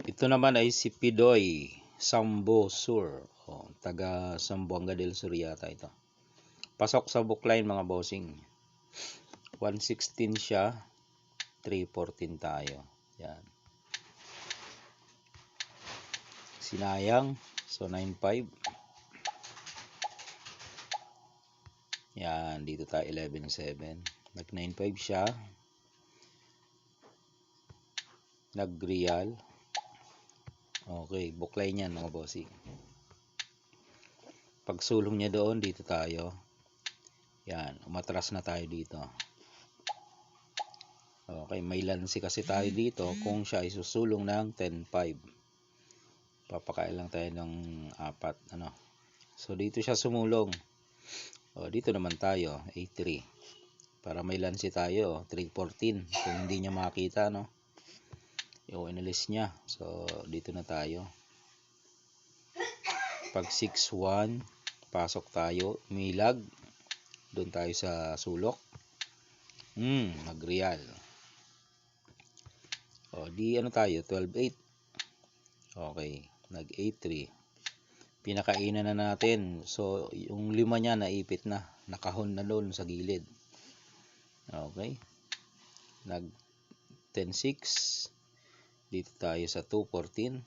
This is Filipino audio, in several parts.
Ito naman ay si Pidoy Sambo Sur. O, taga Sambuanga del Sur yata ito. Pasok sa bookline mga bossing. 116 siya. 314 tayo. Yan. Sinayang. So, 9.5. Yan. Dito tayo 11.7. Nag 9.5 siya. Nag-real. Okay. Bookline yan mga bossing. Pagsulong niya doon, dito tayo. Yan. Umatras na tayo dito. Okay, may lansi kasi tayo dito kung siya ay susulong ng 10.5. Papakain lang tayo ng apat. Ano? So, dito siya sumulong. O, dito naman tayo, A3. Para may lansi tayo, 3.14. Kung hindi niya makita, no? Yung inalis niya. So, dito na tayo. Pag 6.1, pasok tayo. Milag. Doon tayo sa sulok. Hmm, nag-real. O, di ano tayo, 12.8. Okay, nag-8.3. Pinakainan na natin. So, yung lima niya naipit na. Nakahon na doon sa gilid. Okay. Nag 10.6. Dito tayo sa 2.14.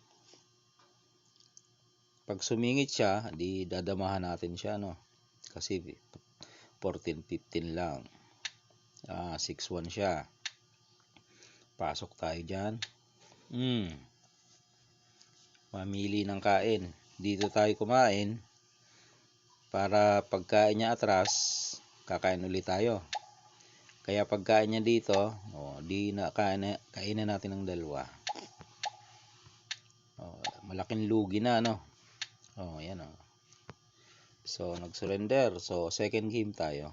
Pag sumingit siya, di dadamahan natin siya, no? Kasi 14.15 lang. Ah, 6.1 siya. Pasok tayo dyan. Hmm. Mamili ng kain. Dito tayo kumain. Para pagkain niya atras, kakain ulit tayo. Kaya pagkain niya dito, oh, di na kain, kainin natin ng dalawa. Oh, malaking lugi na, no? Oh, yan oh. So, nag-surrender. So, second game tayo.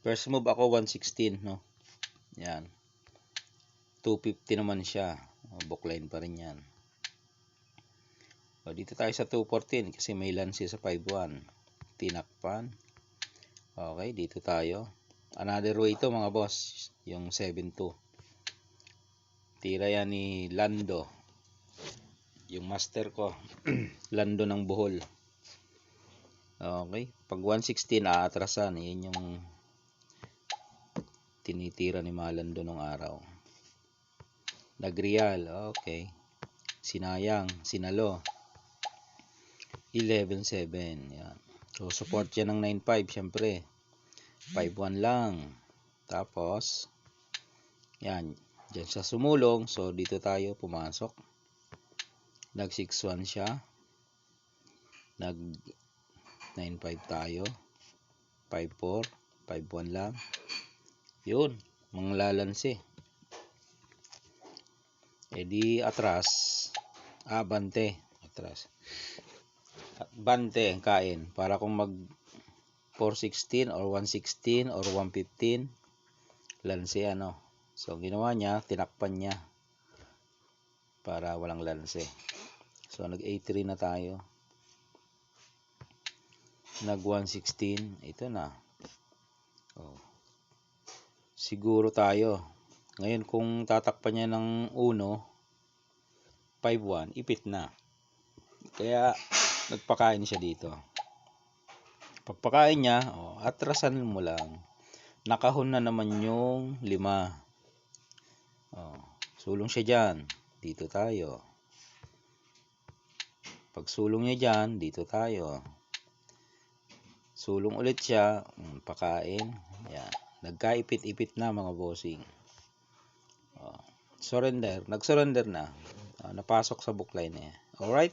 First move ako 116, no? Yan. 250 naman siya. O, bookline pa rin yan. O, dito tayo sa 214 kasi may lansi sa 51. Tinakpan. Okay, dito tayo. Another way ito mga boss. Yung 72. Tira yan ni Lando. Yung master ko. Lando ng Bohol. Okay. Pag 116 aatrasan. Yan yung tinitira ni Malando nung araw. Nagreal, okay. Sinayang, sinalo. 11.7, yan. So, support yan ng 9.5, syempre. 5.1 lang. Tapos, yan. Diyan siya sumulong. So, dito tayo pumasok. Nag 6.1 siya. Nag 9.5 tayo. 5.4. 5.1 lang. Yun, manglalansi. E di atras, ah, bante, atras. Bante kain para kung mag 416 or 116 or 115 lansi ano. So ginawa niya, tinakpan niya para walang lansi. So nag A3 na tayo. Nag 116, ito na. Oh siguro tayo. Ngayon, kung tatakpan niya ng 1, 5-1, ipit na. Kaya, nagpakain siya dito. Pagpakain niya, oh, atrasan mo lang. Nakahon na naman yung 5. Oh, sulong siya dyan. Dito tayo. Pag sulong niya dyan, dito tayo. Sulong ulit siya. Hmm, pakain. Yan. Nagkaipit-ipit na mga bossing. Oh, surrender. Nag-surrender na. Oh, napasok sa bookline niya. Alright?